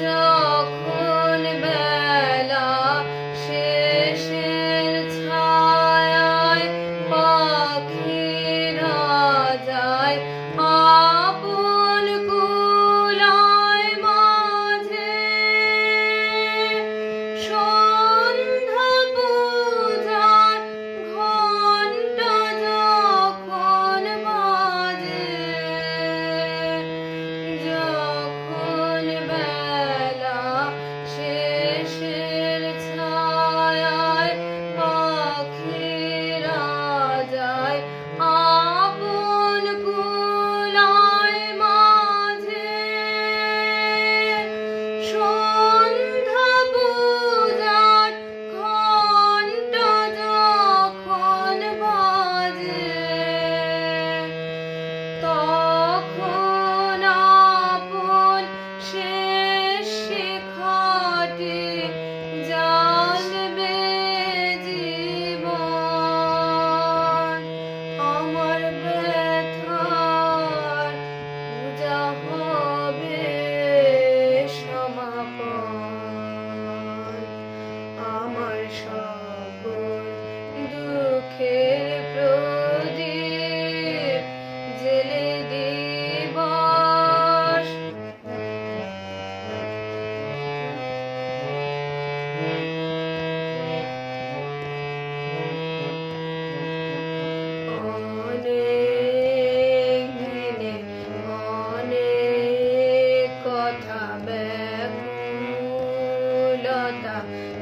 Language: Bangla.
যখন বেলা শেষের ছায়ায় পাখিরা যায় God